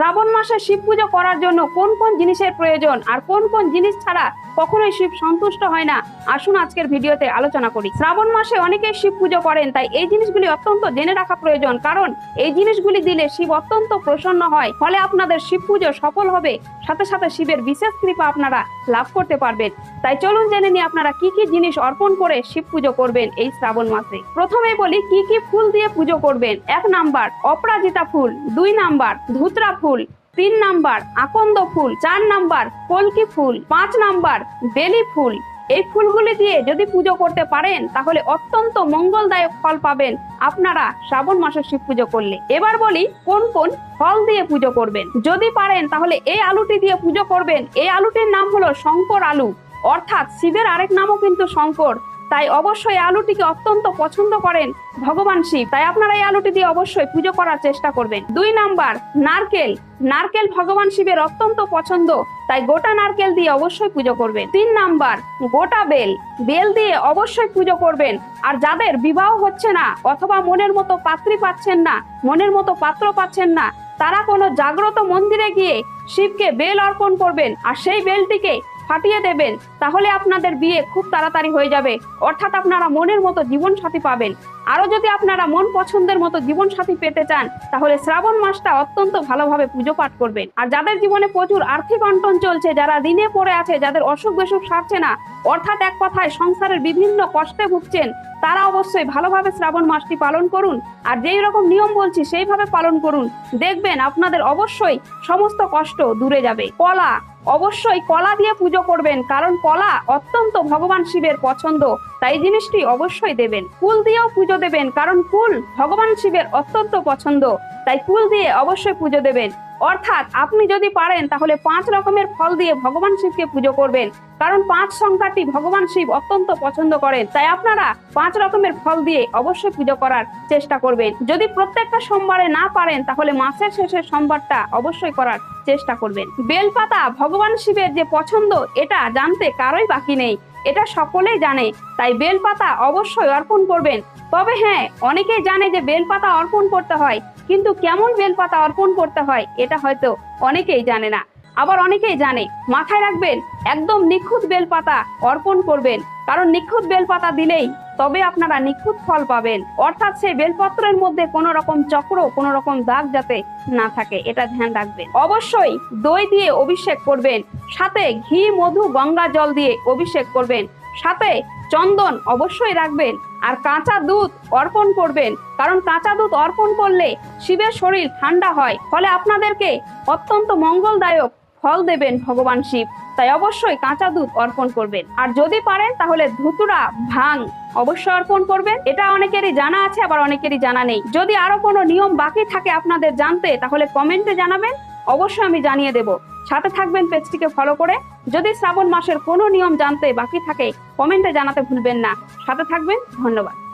শ্রাবণ মাসে শিব পুজো করার জন্য কোন কোন জিনিসের প্রয়োজন আর কোন কোন জিনিস ছাড়া কখনোই শিব সন্তুষ্ট হয় না? আসুন আজকের ভিডিওতে আলোচনা করি। শ্রাবণ মাসে অনেকেই শিব পুজো করেন, তাই এই জিনিসগুলি অত্যন্ত জেনে রাখা প্রয়োজন। কারণ এই জিনিসগুলি দিলে শিব অত্যন্ত প্রসন্ন হয়। ফলে আপনাদের শিব পুজো সফল হবে। সাথে সাথে শিবের বিশেষ কৃপা আপনারা লাভ করতে পারবেন। তাই চলুন জেনে নিই আপনারা কি কি জিনিস অর্পণ করে শিব পুজো করবেন এই শ্রাবণ মাসে। প্রথমে বলি, কি কি ফুল দিয়ে পুজো করবেন? এক নাম্বার, অপরাজিতা ফুল। দুই নাম্বার, ধুতরা ফুল। তিন নাম্বার আকন্দ ফুল, চার নাম্বার কলকি ফুল, পাঁচ নাম্বার বেলি ফুল। এই ফুলগুলি দিয়ে যদি পুজো করতে পারেন, তাহলে অত্যন্ত মঙ্গলদায়ক ফল পাবেন আপনারা শ্রাবণ মাসে শিব পুজো করলে। এবার বলি কোন কোন ফল দিয়ে পুজো করবেন। যদি পারেন, তাহলে এই আলুটি দিয়ে পুজো করবেন। এই আলুটির নাম হলো শঙ্কর আলু। অর্থাৎ শিবের আরেক নামও কিন্তু শঙ্কর। তাই অবশ্যই আলুটিকে অত্যন্ত পছন্দ করেন ভগবান শিব। তাই আপনারা এই আলুটি দিয়ে অবশ্যই পুজো করার চেষ্টা করবেন। দুই নাম্বার, নারকেল। নারকেল ভগবান শিবের অত্যন্ত পছন্দ, তাই গোটা নারকেল দিয়ে অবশ্যই পুজো করবেন। তিন নাম্বার, গোটা বেল। বেল দিয়ে অবশ্যই পুজো করবেন। আর যাদের বিবাহ হচ্ছে না, অথবা মনের মতো পাত্রী পাচ্ছেন না, মনের মতো পাত্র পাচ্ছেন না, তারা কোনো জাগ্রত মন্দিরে গিয়ে শিবকে বেল অর্পণ করবেন। আর সেই বেলটিকে ফাটিয়ে দেবেন, তাহলে আপনাদের বিয়ে খুব তাড়াতাড়ি হয়ে যাবে। অর্থাৎ আপনারা মনের মতো জীবন সাথী পাবেন। আরও যদি আপনারা মন পছন্দের মতো জীবন সাথী পেতে চান, তাহলে শ্রাবণ মাসটা অত্যন্ত ভালোভাবে পুজো পাঠ করবেন। আর যাদের জীবনে প্রচুর আর্থিক অন্টন চলছে, যারা ঋণে পড়ে আছে, যাদের অসুখ বিসুখ সারছে না, অর্থাৎ এক কথায় সংসারের বিভিন্ন কষ্টে ভুগছেন, তারা অবশ্যই ভালোভাবে শ্রাবণ মাসটি পালন করুন। আর যেই রকম নিয়ম বলছি, সেইভাবে পালন করুন। দেখবেন আপনাদের অবশ্যই সমস্ত কষ্ট দূরে যাবে। কলা অবশ্যই কলা দিয়ে পুজো করবেন, কারণ কলা অত্যন্ত ভগবান শিবের পছন্দ। তাই জিনিসটি অবশ্যই দেবেন। ফুল দিয়েও পুজো দেবেন, কারণ ফুল ভগবান শিবের অত্যন্ত পছন্দ। তাই ফুল দিয়ে অবশ্যই পুজো দেবেন। অর্থাৎ আপনি যদি পারেন, তাহলে পাঁচ রকমের ফল দিয়ে ভগবান শিবকে পুজো করবেন। কারণ পাঁচ সংখ্যাটি ভগবান শিব অত্যন্ত পছন্দ করেন। তাই আপনারা পাঁচ রকমের ফল দিয়ে অবশ্যই পুজো করার চেষ্টা করবেন। যদি প্রত্যেকটা সোমবারে না পারেন, তাহলে মাসের শেষের সোমবারটা অবশ্যই করার চেষ্টা করবেন। বেলপাতা ভগবান শিবের যে পছন্দ, এটা জানতে কারোই বাকি নেই। এটা সকলেই জানে, তাই বেলপাতা অবশ্যই অর্পণ করবেন। তবে হ্যাঁ অনেকেই জানে যে বেলপাতা অর্পণ করতে হয়, কিন্তু কেমন বেলপাতা অর্পণ করতে হয়, এটা হয়তো অনেকেই জানে না। আবার অনেকেই জানে, মাথায় রাখবেন, একদম নিখুঁত বেলপাতা অর্পণ করবেন। কারণ নিখুঁত বেলপাতা দিলেই তবে আপনারা নিখুঁত ফল পাবেন। অর্থাৎ সেই বেলপত্রের মধ্যে কোনো রকম চক্র, কোনো রকম দাগ যাতে না থাকে, এটা ধ্যান রাখবেন। অবশ্যই দই দিয়ে অভিষেক করবেন, সাথে ঘি, মধু, গঙ্গা জল দিয়ে অভিষেক করবেন, সাথে চন্দন অবশ্যই রাখবেন, আর কাঁচা দুধ অর্পণ করবেন। কারণ কাঁচা দুধ অর্পণ করলে শিবের শরীর ঠান্ডা হয়, ফলে আপনাদেরকে অত্যন্ত মঙ্গলদায়ক ফল দেবেন ভগবান শিব। তাই অবশ্যই কাঁচা দুধ অর্পণ করবেন। আর যদি পারেন, তাহলে ধুতুরা ভাং অবশ্যই অর্পণ করবেন। এটা অনেকেরই জানা আছে, আবার অনেকেরই জানা নেই। যদি আরও কোনো নিয়ম বাকি থাকে আপনাদের জানতে, তাহলে কমেন্টে জানাবেন। অবশ্যই আমি জানিয়ে দেব। সাথে থাকবেন পেজটিকে ফলো করে। যদি শ্রাবণ মাসের কোনো নিয়ম জানতে বাকি থাকে, কমেন্টে জানাতে ভুলবেন না। সাথে থাকবেন, ধন্যবাদ।